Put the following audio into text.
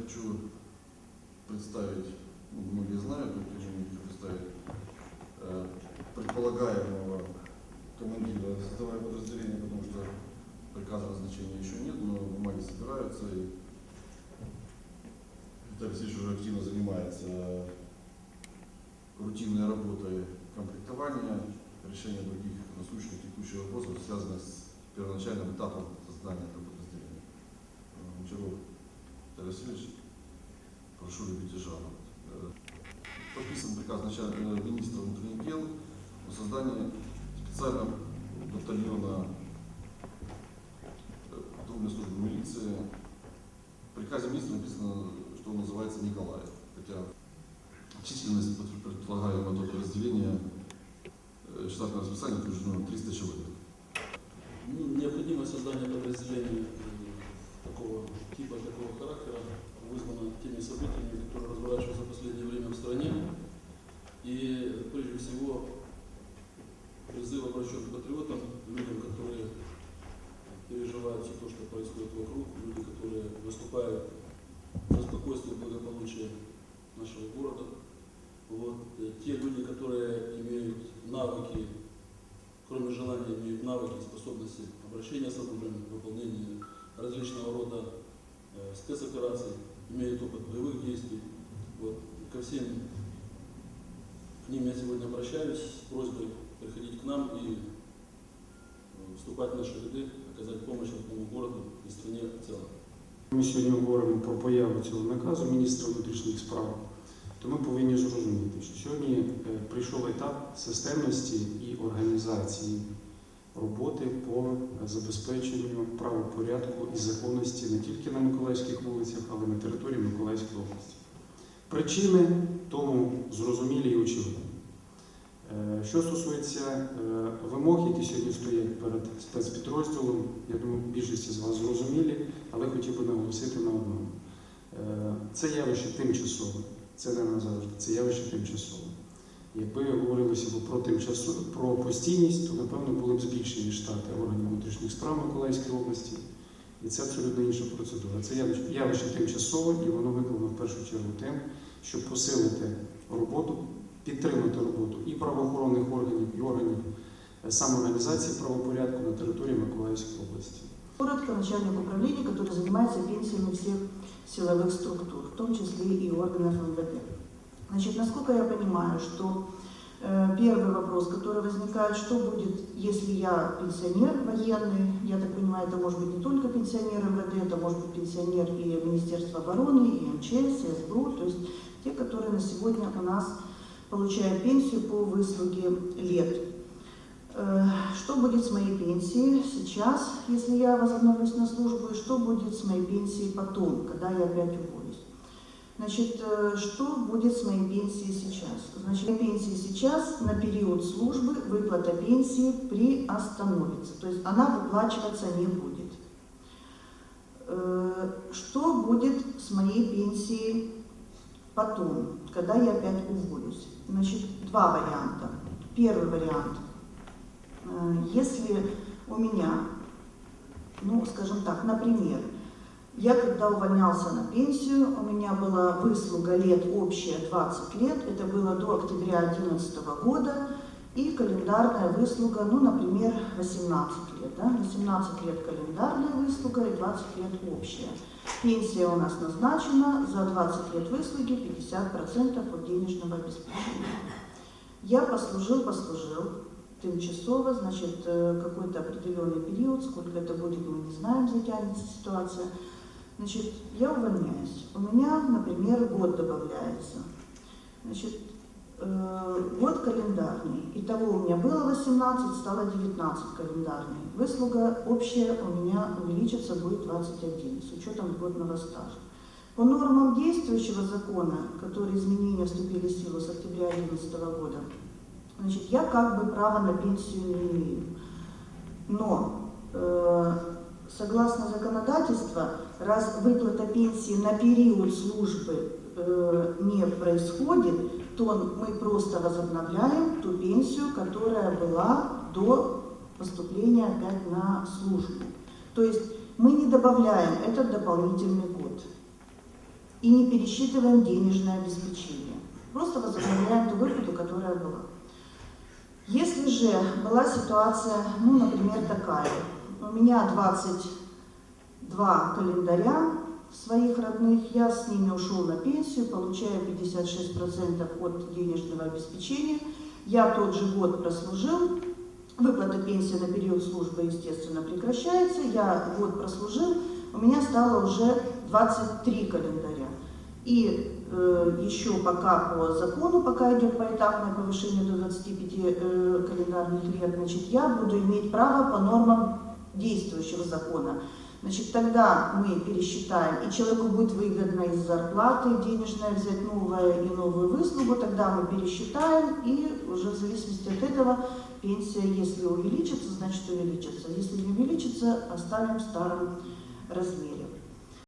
хочу представить, ну, многие знают, но я не хочу представить э, предполагаемого командира создавая подразделение, потому что приказа назначения еще нет, но бумаги собираются, и Виталий Алексеевич уже активно занимается рутинной работой комплектования, решения других насущных текущих вопросов, связанных с первоначальным этапом создания этого подразделения. Э, Васильевич, прошу любить и жаловать. Э, Подписан приказ э, министра внутренних дел о создании специального батальона э, патрульной службы милиции. В приказе министра написано, что он называется Николаев. Хотя численность пред- предполагаемого этого подразделения э, штатное расписание утверждено 300 человек. Ну, Необходимость создания подразделения э, типа, такого характера вызвана теми событиями, которые разворачиваются в последнее время в стране. И прежде всего призыв обращен к патриотам, людям, которые переживают все то, что происходит вокруг, люди, которые выступают за спокойствие и благополучие нашего города. Вот. э, Те люди, которые имеют навыки кроме желания, имеют навыки и способности обращения с оружием, выполнения различного рода э, спецопераций, имеют опыт боевых действий. Вот. Ко всем к ним я сегодня обращаюсь с просьбой приходить к нам и э, вступать в наши ряды, оказать помощь родному городу и стране в целом. Ми сьогодні говоримо про появу цього наказу міністра внутрішніх справ, то ми повинні зрозуміти, що сьогодні е, прийшов етап системності і організації роботи по забезпеченню правопорядку і законності не тільки на Миколаївських вулицях, але й на території Миколаївської області. Причини тому зрозумілі і очевидні. Е, Що стосується е, вимог, які сьогодні стоять перед спецпідрозділом, я думаю, більшість з вас зрозумілі, але хотів би наголосити на одному. Е, Це явище тимчасове, це не назавжди, це явище тимчасове. Якби говорилося про тимчасу, про постійність, то напевно були б збільшені штати органів внутрішніх справ Миколаївської області. І це абсолютно інша процедура. Це явище, тимчасове, і воно виконано в першу чергу тим, щоб посилити роботу, підтримати роботу і правоохоронних органів, і органів е, самоорганізації правопорядку на території Миколаївської області. Коротко, начальник управления, который занимается пенсиями всех силовых структур, в том числе и органов МВД. Значит, насколько я понимаю, что э, первый вопрос, который возникает, что будет, если я пенсионер военный, я так понимаю, это может быть не только пенсионер МВД, это может быть пенсионер и Министерства обороны, и МЧС, и СБУ, то есть те, которые на сегодня у нас получают пенсию по выслуге лет. Э, Что будет с моей пенсией сейчас, если я возобновлюсь на службу, и что будет с моей пенсией потом, когда я опять уволюсь? Значит, э, что будет с моей пенсией сейчас? Значит, моя пенсия сейчас на период службы выплата пенсии приостановится, то есть она выплачиваться не будет. Э, Что будет с моей пенсией потом, когда я опять уволюсь? Значит, два варианта. Первый вариант – Э, Если у меня, ну, скажем так, например, я когда увольнялся на пенсию, у меня была выслуга лет общая 20 лет, это было до октября 2011 года, и календарная выслуга, ну, например, 18 лет, да, 18 лет календарная выслуга и 20 лет общая. Пенсия у нас назначена за 20 лет выслуги 50% от денежного обеспечения. Я послужил, послужил, тимчасово, значит, э, какой-то определенный период, сколько это будет, мы не знаем, затянется ситуация. Значит, я увольняюсь. У меня, например, год добавляется. Значит, э, год календарный. Итого у меня было 18, стало 19 календарный. Выслуга общая у меня увеличится, будет 21, с учетом льготного стажа. По нормам действующего закона, которые изменения вступили в силу с октября 2011 года, Значит, я как бы права на пенсию не имею. Но э, согласно законодательству, раз выплата пенсии на период службы э, не происходит, то мы просто возобновляем ту пенсию, которая была до поступления опять на службу. То есть мы не добавляем этот дополнительный год. и не пересчитываем денежное обеспечение. Просто возобновляем ту выплату, которая была. Если же была ситуация, ну, например, такая, у меня 22 календаря своих родных, я с ними ушел на пенсию, получаю 56% от денежного обеспечения, я тот же год прослужил, выплата пенсии на период службы, естественно, прекращается, я год прослужил, у меня стало уже 23 календаря. И э, еще пока по закону, пока идет поэтапное повышение до 25 э, календарных лет, значит, я буду иметь право по нормам действующего закона. Значит, тогда мы пересчитаем, и человеку будет выгодно из зарплаты денежное взять новое и новую выслугу, тогда мы пересчитаем, и уже в зависимости от этого пенсия, если увеличится, значит увеличится. Если не увеличится, оставим в старом размере.